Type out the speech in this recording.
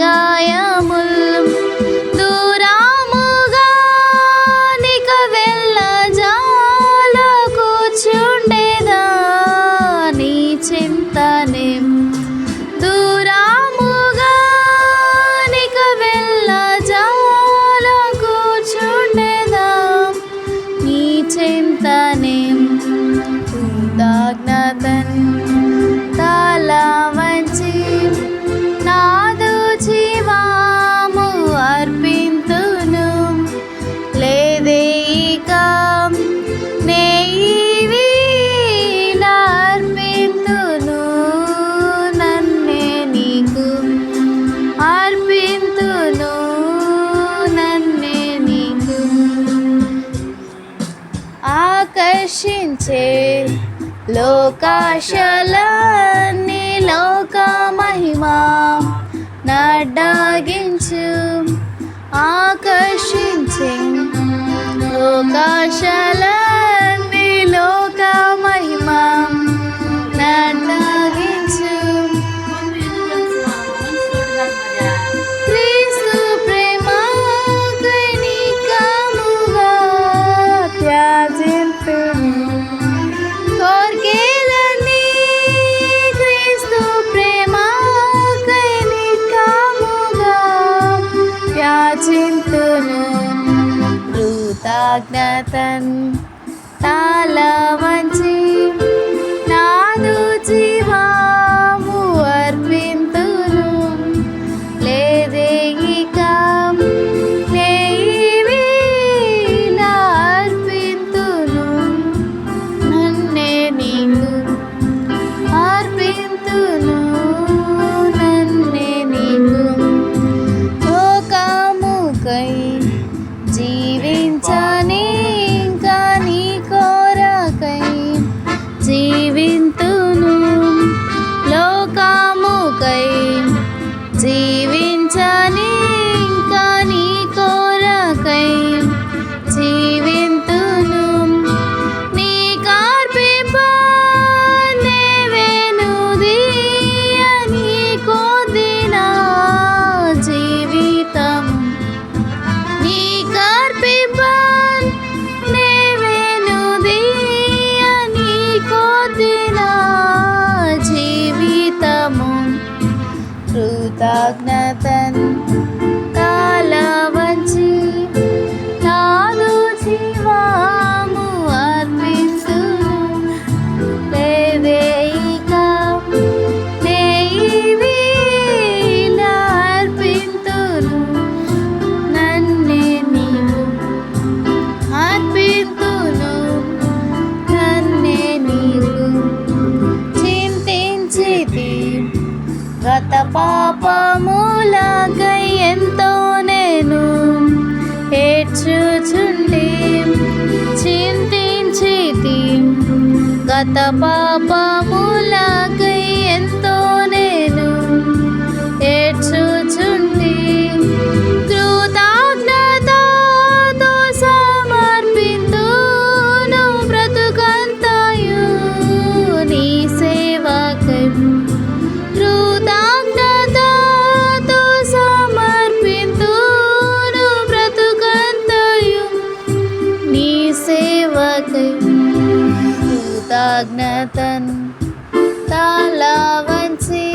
I am. హర్షించే లోకాశలాన్ని లోకమ Then. Nothing. పాపములకై ఎంతో నేను ఏడ్చుచుండి చింతించి గత పాపములకై stagnatan, talawan siya.